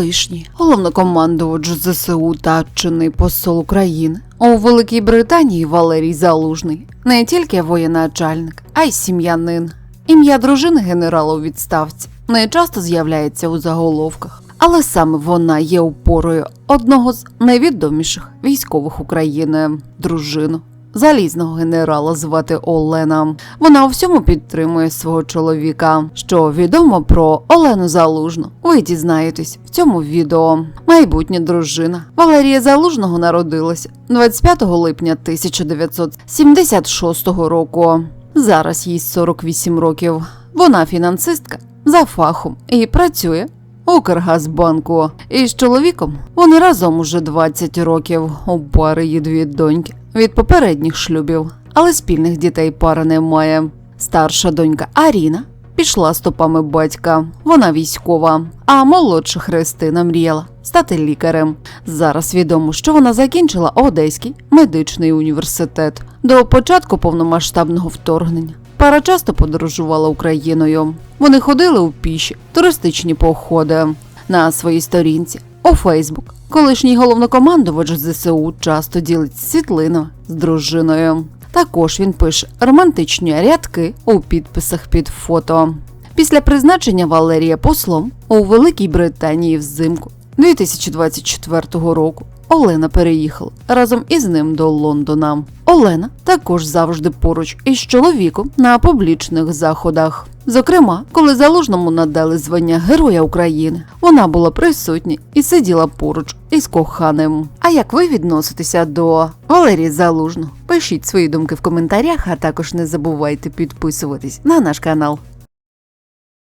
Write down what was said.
колишній головнокомандувач ЗСУ та чинний посол України у Великій Британії Валерій Залужний не тільки воєначальник, а й сім'янин. Ім'я дружини генерала у відставці не часто з'являється у заголовках, але саме вона є опорою одного з найвідоміших військових України дружину. Залізного генерала звати Олена. Вона у всьому підтримує свого чоловіка. Що відомо про Олену Залужну? Ви дізнаєтесь в цьому відео. Майбутня дружина Валерія Залужного народилася 25 липня 1976 року. Зараз їй 48 років. Вона фінансистка за фахом і працює Укргазбанку. І з чоловіком вони разом уже 20 років. У пари є дві доньки від попередніх шлюбів, але спільних дітей пара не має. Старша донька Аріна пішла стопами батька. Вона військова, а молодша Христина мріяла стати лікарем. Зараз відомо, що вона закінчила Одеський медичний університет до початку повномасштабного вторгнення. Пара часто подорожувала Україною. Вони ходили у піші, туристичні походи. На своїй сторінці у Фейсбук колишній головнокомандувач ЗСУ часто ділиться світлинами з дружиною. Також він пише романтичні рядки у підписах під фото. Після призначення Валерія послом у Великій Британії взимку 2024 року Олена переїхала разом із ним до Лондона. Олена також завжди поруч із чоловіком на публічних заходах. Зокрема, коли залужному надали звання Героя України, вона була присутня і сиділа поруч із коханим. А як ви відноситеся до Валерії Залужного? Пишіть свої думки в коментарях, а також не забувайте підписуватись на наш канал.